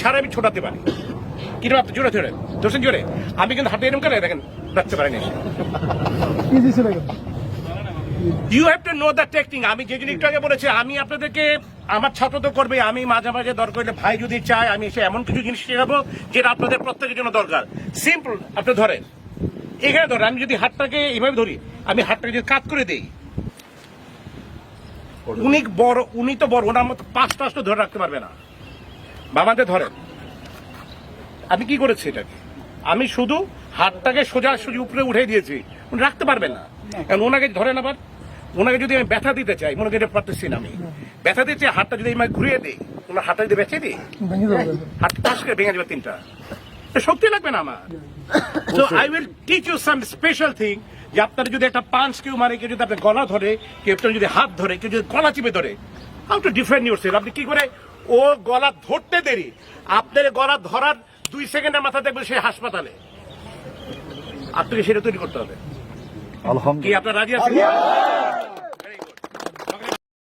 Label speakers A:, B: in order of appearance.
A: ছাড়া আমি ছোটাতে পারি। কিন্তু আপনি জোরে জোরে ধরছেন জোরে? আমি কিন্তু হাতে এরকম করে দেখেন রাখতে পারিনি। You have to know the technique আমি যে জিনিসটা আগে বলেছি আমি আপনাদেরকে আমার ছাত্র তো করবে আমি মাঝে মাঝে দরকার হলে ভাই যদি চায় আমি এসে এমন কিছু জিনিস শেখাবো যেটা আপনাদের প্রত্যেকের জন্য দরকার। সিম্পল আপনি ধরেন। এখানে ধরেন আমি যদি হাতটাকে এইভাবে ধরি আমি হাতটাকে যদি কাত করে দেই উনি বড় উনি তো বড় ওনার মতো পাঁচ টাশটা ধরে রাখতে পারবে না। বাবাতে ধরেন আমি কি করেছি এটাকে? আমি শুধু হাতটাকে সোজা সোজা উপরে উঠে দিয়েছি। উনি রাখতে পারবেন না। কারণ ওনাকে ধরেন আবার ওনাকে যদি আমি ব্যথা দিতে চাই মনে করি এটা পারতেছি না আমি। ব্যথা দিতে চাই, হাতটা যদি আমি ঘুরিয়ে দিই ওনার হাতটা যদি বেঁচে দিই
B: ভেঙে যাবে।
A: হাত পাশ করে ভেঙে যাবে তিনটা। শক্তি লাগবে না আমার। তো I will teach you some special thing যে আপনার যদি একটা পাঞ্চ কেউ মারে কেউ যদি আপনার গলা ধরে কেউ আপনার যদি হাত ধরে কেউ যদি গলা চিপে ধরে how to defend your self আপনি কি করে ও গলা ধরতে দেরি। আপনার গলা ধরার দুই সেকেন্ডের মাথা দেখবেন সে হাসপাতালে। আপনাকে সেটা তৈরি করতে হবে। কি
C: আলহামদুলিল্লাহ
A: আপনার রাজি আছেন?